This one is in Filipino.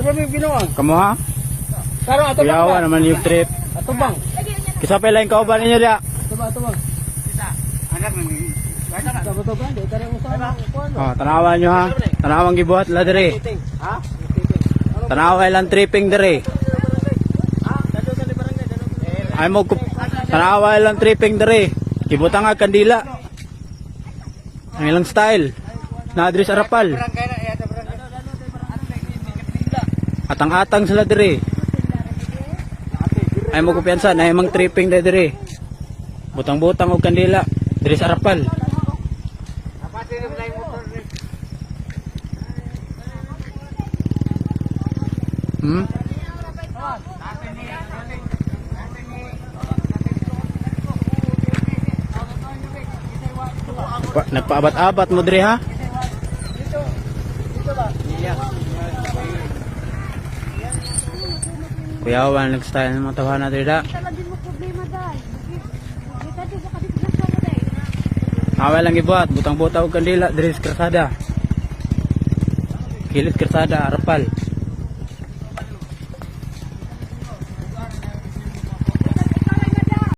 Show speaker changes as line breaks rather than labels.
Karba may binuang.
Kamu ha?
Karo ato
Kuyawa naman yung trip.
Ato bang.
Kisa pa lang kauban ninyo dia.
Ato ba, ato bang. Anak Ato to bang, dito rin usaha. Kuan.
Oh, tanawan nyo ha. Tanawang gibuhat la dire.
Ha?
Tanawa ilang tripping dire. Ay mo kup- tanawa ilang tripping dire. Gibutang nga kandila. Ang ilang style. Na diri sa rapal. Atang-atang sila dire. Ay mo kumpiyansa na imong tripping dire dire. Butang-butang og kandila diri sa rapal. Hmm? Pa, nagpaabat-abat mo dire ha? Kuya, wala nag-style ng mga tawahan natin da. Awal lang ibuhat, butang-butang og kandila dire sa krasada. Kilit krasada, arapal.